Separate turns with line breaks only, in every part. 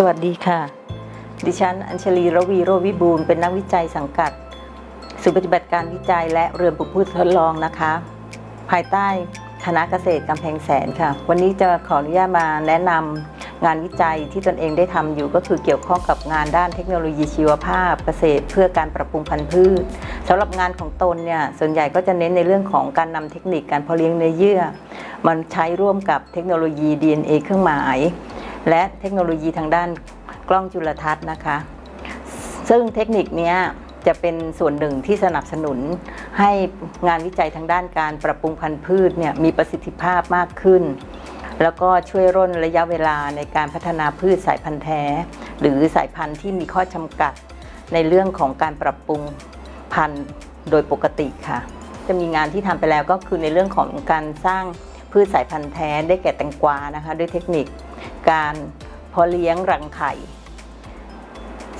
สวัสดีค่ะ ดิฉัน อัญชลีระวีโรวิบูลเป็นนักวิจัยสังกัดศูนย์ปฏิบัติการวิจัยและเรือนปลูกพืชทดลองนะคะ ภายใต้คณะเกษตรกำแพงแสนค่ะ วันนี้จะขออนุญาตมาแนะนำงานวิจัยที่ตนเองได้ทำอยู่ก็คือเกี่ยวข้องกับงานด้านเทคโนโลยีชีวภาพเกษตร เพื่อการปรับปรุงพันธุ์พืชสำหรับงานของตนเนี่ยส่วนใหญ่ก็จะเน้นในเรื่องของการนำเทคนิคการเพาะเลี้ยงเนื้อเยื่อ มันใช้ร่วมกับเทคโนโลยี DNA เครื่องหมาย และเทคโนโลยีทางด้านกล้องจุลทรรศน์นะคะ ซึ่งเทคนิคนี้จะเป็นส่วนหนึ่งที่สนับสนุนให้งานวิจัยทางด้านการปรับปรุงพันธุ์พืชเนี่ยมีประสิทธิภาพมากขึ้น แล้วก็ช่วยร่นระยะเวลาในการพัฒนาพืชสายพันธุ์แท้ หรือสายพันธุ์ที่มีข้อจำกัดในเรื่องของการปรับปรุงพันธุ์โดยปกติค่ะ จะมีงานที่ทำไปแล้วก็คือในเรื่องของการสร้างพืชสายพันธุ์แท้ได้แก่แตงกวานะคะ ด้วยเทคนิค การเพาะเลี้ยงรังไข่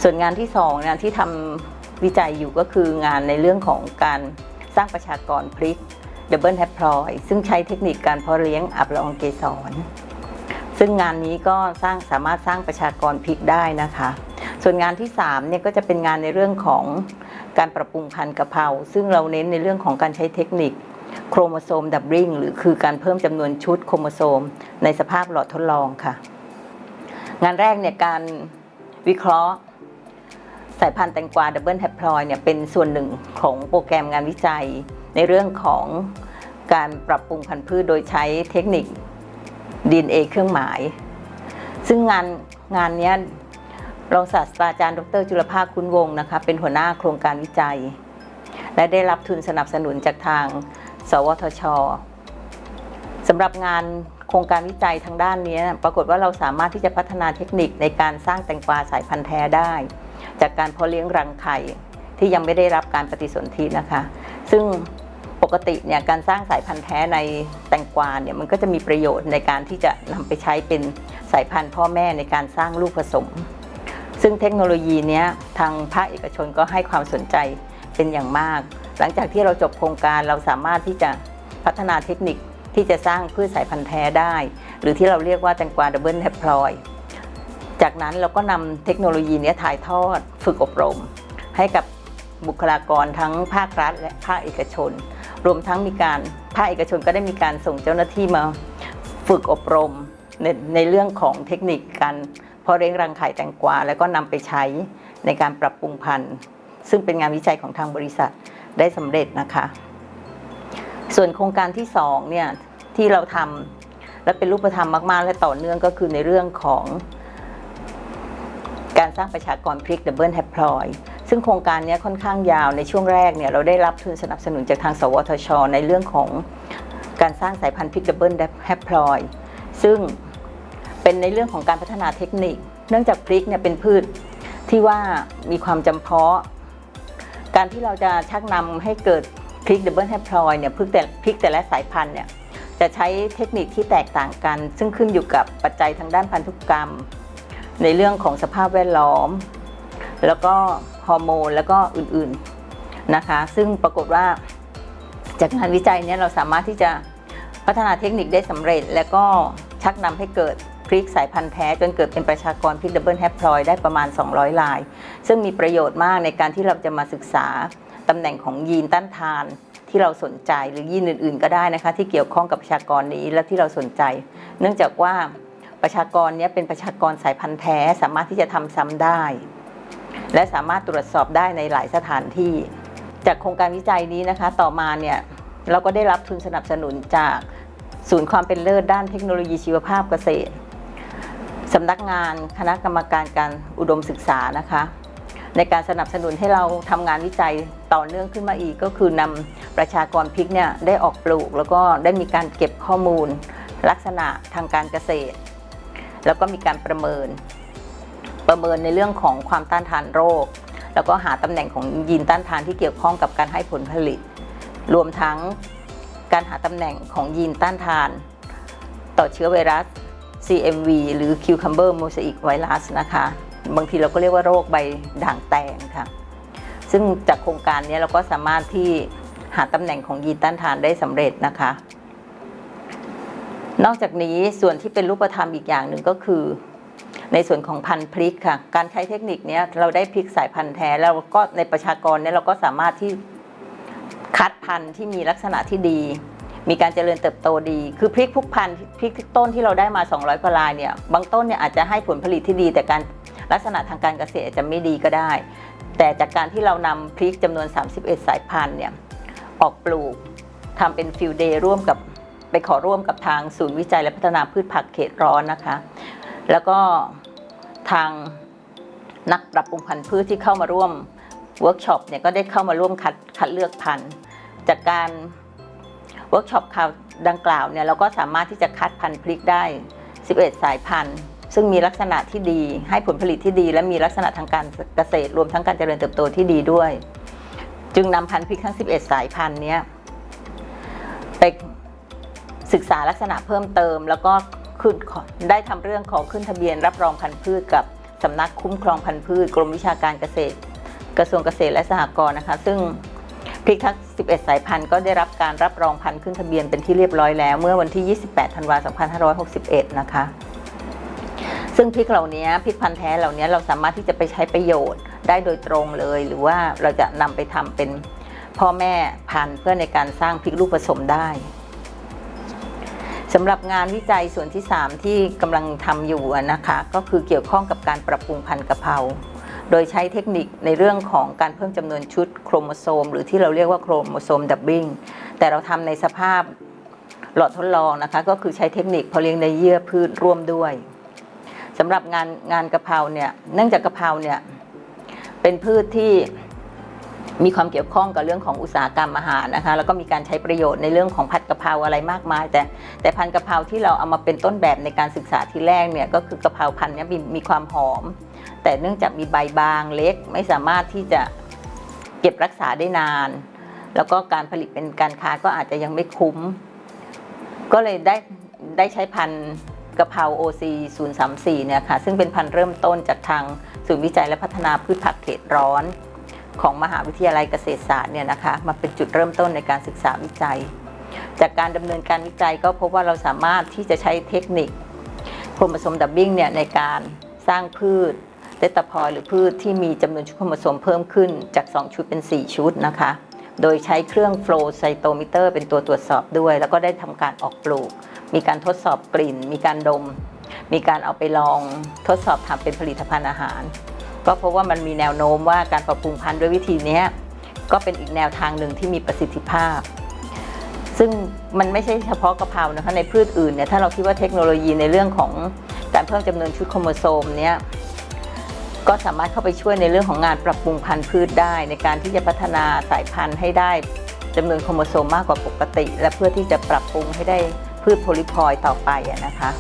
ส่วนงานที่สองงานที่ทำวิจัยอยู่ก็คืองานในเรื่องของการสร้างประชากรพริกดับเบิลแฮปพลอยซึ่งใช้เทคนิคการเพาะเลี้ยงอับละอองเกสรซึ่งงานนี้ก็สร้างสามารถสร้างประชากรพริกได้นะคะ ส่วนงานที่3เนี่ยก็จะเป็นงานในเรื่องของการปรับปรุงพันธุ์กะเพราซึ่งเราเน้นในเรื่องของการใช้เทคนิค รโมโซมดับริงหรือคือการเพิ่มจำนวนชุดโครโมโซม ในสภาพหลอดทดลองค่ะ งานแรกเนี่ยการวิเคราะห์ สายพันธุ์แตงกวาดับเบิลแฮปพลอยเนี่ยเป็นส่วนหนึ่งของโปรแกรมงานวิจัย ในเรื่องของการปรับปรุงพันธุ์พืชโดยใช้เทคนิค DNA เครื่องหมาย ซึ่งงานงานนี้รองศาสตราจารย์ ดร จุลภาคคุณวงศ์นะคะเป็นหัวหน้าโครงการวิจัย และได้รับทุนสนับสนุนจากทาง สวทชสำหรับงานโครงการวิจัยทางด้านนี้ ปรากฏว่าเราสามารถที่จะพัฒนาเทคนิคในการสร้างแตงกวาสายพันธุ์แท้ได้ จากการเพาะเลี้ยงรังไข่ที่ยังไม่ได้รับการปฏิสนธินะคะ ซึ่งปกติเนี่ยการสร้างสายพันธุ์แท้ในแตงกวาเนี่ยมันก็จะมีประโยชน์ในการที่จะนำไปใช้เป็นสายพันธุ์พ่อแม่ในการสร้างลูกผสม ซึ่งเทคโนโลยีนี้ทางภาคเอกชนก็ให้ความสนใจเป็นอย่างมาก หลังจากที่เราจบโครงการเราสามารถที่จะพัฒนาเทคนิคที่จะสร้างพืชสายพันธุ์แท้ได้ หรือที่เราเรียกว่าแตงกวาดับเบิลแฮปพลอยจากนั้นเราก็นำเทคโนโลยีนี้ถ่ายทอดฝึกอบรม ให้กับบุคลากรทั้งภาครัฐ และภาคเอกชน รวมทั้งมีการภาคเอกชนก็ได้มีการส่งเจ้าหน้าที่มาฝึกอบรมในในเรื่องของเทคนิคการเพาะเลี้ยงรังไข่แตงกวา แล้วก็นำไปใช้ในการปรับปรุงพันธุ์ ซึ่งเป็นงานวิจัยของทางบริษัท ได้สำเร็จนะคะ ส่วนโครงการที่สองเนี่ยที่เราทำและเป็นรูปธรรมมาก ๆ และต่อเนื่องก็คือในเรื่องของ การสร้างประชากรพริกดับเบิลแฮปพลอยซึ่งโครงการนี้ค่อนข้างยาวในช่วงแรกเนี่ยเราได้รับทุนสนับสนุนจากทาง สวทช ในเรื่องของการสร้างสายพันธุ์พริกดับเบิลแฮปพลอยซึ่งเป็นในเรื่องของการพัฒนาเทคนิค เนื่องจากพริกเนี่ยเป็นพืชที่ว่ามีความจำเพาะ การที่เราจะชักนำให้เกิดพริกดับเบิลแฮปพลอยเนี่ยพริกแต่พริกแต่ละสายพันธุ์เนี่ยจะใช้เทคนิคที่แตกต่างกัน ซึ่งขึ้นอยู่กับปัจจัยทางด้านพันธุกรรม ในเรื่องของสภาพแวดล้อม แล้วก็ฮอร์โมนแล้วก็อื่นๆนะคะ ซึ่งปรากฏว่าจากงานวิจัยเนี้เราสามารถที่จะพัฒนาเทคนิคได้สำเร็จ และก็ชักนำให้เกิด พริกสายพันธุ์แท้จนเกิดเป็นประชากรพริกดับเบิลแฮปพลอยได้ประมาณ 200 ลาย ซึ่งมีประโยชน์มากในการที่เราจะมาศึกษาตำแหน่งของยีนต้านทานที่เราสนใจหรือยีนอื่น ๆ ก็ได้นะคะ ที่เกี่ยวข้องกับประชากรนี้และที่เราสนใจ เนื่องจากว่าประชากรนี้เป็นประชากรสายพันธุ์แท้สามารถที่จะทำซ้ำได้ และสามารถตรวจสอบได้ในหลายสถานที่ จากโครงการวิจัยนี้นะคะ ต่อมาเนี่ยเราก็ได้รับทุนสนับสนุนจากศูนย์ความเป็นเลิศด้านเทคโนโลยีชีวภาพเกษตร สำนักงานคณะกรรมการการอุดมศึกษานะคะ ในการสนับสนุนให้เราทำงานวิจัยต่อเนื่องขึ้นมาอีก ก็คือนำประชากรพริกเนี่ยได้ออกปลูก แล้วก็ได้มีการเก็บข้อมูล ลักษณะทางการเกษตร แล้วก็มีการประเมิน ประเมินในเรื่องของความต้านทานโรค แล้วก็หาตำแหน่งของยีนต้านทานที่เกี่ยวข้องกับการให้ผลผลิต รวมทั้งการหาตำแหน่งของยีนต้านทาน ต่อเชื้อไวรัส CMV หรือ Cucumber Mosaic Virus นะคะ บางทีเราก็เรียกว่าโรคใบด่างแตงค่ะ ซึ่งจากโครงการนี้เราก็สามารถที่หาตำแหน่งของยีนต้านทานได้สำเร็จนะคะ นอกจากนี้ส่วนที่เป็นรูปธรรมอีกอย่างหนึ่งก็คือ ในส่วนของพันธุ์พริกค่ะ การใช้เทคนิคนี้เราได้พริกสายพันธุ์แท้แล้วก็ในประชากรเนี่ยเราก็สามารถที่คัดพันธุ์ที่มีลักษณะที่ดี มีการเจริญเติบโตดี คือพริกทุกพันธุ์พริกทุกต้นที่เราได้มา 200กว่าลายเนี่ย บางต้นเนี่ยอาจจะให้ผลผลิตที่ดี แต่การลักษณะทางการเกษตรอาจจะไม่ดีก็ได้ แต่จากการที่เรานำพริกจำนวน 31 สายพันธุ์เนี่ยออกปลูกทำเป็นฟิลเดย์ร่วมกับไปขอร่วมกับทางศูนย์วิจัยและพัฒนาพืชผักเขตร้อนนะคะ แล้วก็ทางนักปรับปรุงพันธุ์พืชที่เข้ามาร่วมเวิร์กช็อปเนี่ยก็ได้เข้ามาร่วมคัดคัดเลือกพันธุ์จากการ เวิร์กช็อปคราวดังกล่าวเนี่ยเราก็สามารถที่จะคัดพันธุ์พริกได้ 11 สายพันธุ์ ซึ่งมีลักษณะที่ดี ให้ผลผลิตที่ดี และมีลักษณะทางการเกษตรรวมทั้งการเจริญเติบโตที่ดีด้วย จึงนำพันธุ์พริกทั้ง 11 สายพันธุ์นี้ไปศึกษาลักษณะเพิ่มเติม แล้วก็ขึ้นได้ทำเรื่องขอขึ้นทะเบียนรับรองพันธุ์พืชกับสำนักคุ้มครองพันธุ์พืช กรมวิชาการเกษตร กระทรวงเกษตรและสหกรณ์นะคะ ซึ่ง พริกทั้ง 11 สายพันธุ์ก็ได้รับการรับรองพันธุ์ขึ้นทะเบียนเป็นที่เรียบร้อยแล้ว เมื่อวันที่ 28 ธันวาคม 2561 นะคะ ซึ่งพริกเหล่านี้พริกพันธุ์แท้เหล่านี้เราสามารถที่จะไปใช้ประโยชน์ได้โดยตรงเลย หรือว่าเราจะนำไปทำเป็นพ่อแม่พันธุ์เพื่อในการสร้างพริกลูกผสมได้สำหรับงานวิจัยส่วนที่ 3 ที่กำลังทำอยู่นะคะ ก็คือเกี่ยวข้องกับการปรับปรุงพันธุ์กะเพรา โดยใช้เทคนิคในเรื่องของการเพิ่มจำนวนชุดโครโมโซม หรือที่เราเรียกว่าโครโมโซมดับบิ้งแต่เราทำในสภาพหลอดทดลองนะคะ ก็คือใช้เทคนิคเพาะเลี้ยงในเยื่อพืชร่วมด้วยสำหรับงานงานกะเพราเนี่ยเนื่องจากกะเพราเนี่ยเป็นพืชที่ มีความเกี่ยวข้องกับเรื่องของอุตสาหกรรมอาหารนะคะ แล้วก็มีการใช้ประโยชน์ในเรื่องของผัดกะเพราอะไรมากมาย แต่แต่พันธุ์กะเพราที่เราเอามาเป็นต้นแบบในการศึกษาที่แรกเนี่ยก็คือกะเพราพันธุ์นี้มีมีความหอม แต่เนื่องจากมีใบบางเล็กไม่สามารถที่จะเก็บรักษาได้นาน แล้วก็การผลิตเป็นการค้าก็อาจจะยังไม่คุ้ม ก็เลยได้ได้ใช้พันธุ์กะเพรา OC 034เนี่ยค่ะซึ่งเป็นพันธุ์เริ่มต้นจากทางศูนย์วิจัยและพัฒนาพืชผักเขตร้อน ของมหาวิทยาลัยเกษตรศาสตร์เนี่ยนะคะมาเป็นจุดเริ่มต้นในการศึกษาวิจัย จากการดำเนินการวิจัยก็พบว่าเราสามารถที่จะใช้เทคนิคโครโมโซมดับบิ้งเนี่ยในการสร้างพืชเตตาพอยหรือพืชที่มีจำนวนชุดโครโมโซมเพิ่มขึ้นจาก 2 ชุดเป็น 4 ชุดนะคะ โดยใช้เครื่อง flow cytometer เป็นตัวตรวจสอบด้วย แล้วก็ได้ทำการออกปลูก มีการทดสอบกลิ่น มีการดม มีการเอาไปลองทดสอบทำเป็นผลิตภัณฑ์อาหาร ก็เพราะว่ามันมีแนวโน้มว่าการปรับปรุงพันธุ์ด้วยวิธีนี้ก็เป็นอีกแนวทางหนึ่งที่มีประสิทธิภาพ ซึ่งมันไม่ใช่เฉพาะกะเพรานะคะในพืชอื่นเนี่ยถ้าเราคิดว่าเทคโนโลยีในเรื่องของการเพิ่มจำนวนชุดโครโมโซมเนี่ยก็สามารถเข้าไปช่วยในเรื่องของงานปรับปรุงพันธุ์พืชได้ ในการที่จะพัฒนาสายพันธุ์ให้ได้จำนวนโครโมโซมมากกว่าปกติ และเพื่อที่จะปรับปรุงให้ได้พืชโพลิพลอยต่อไปนะคะ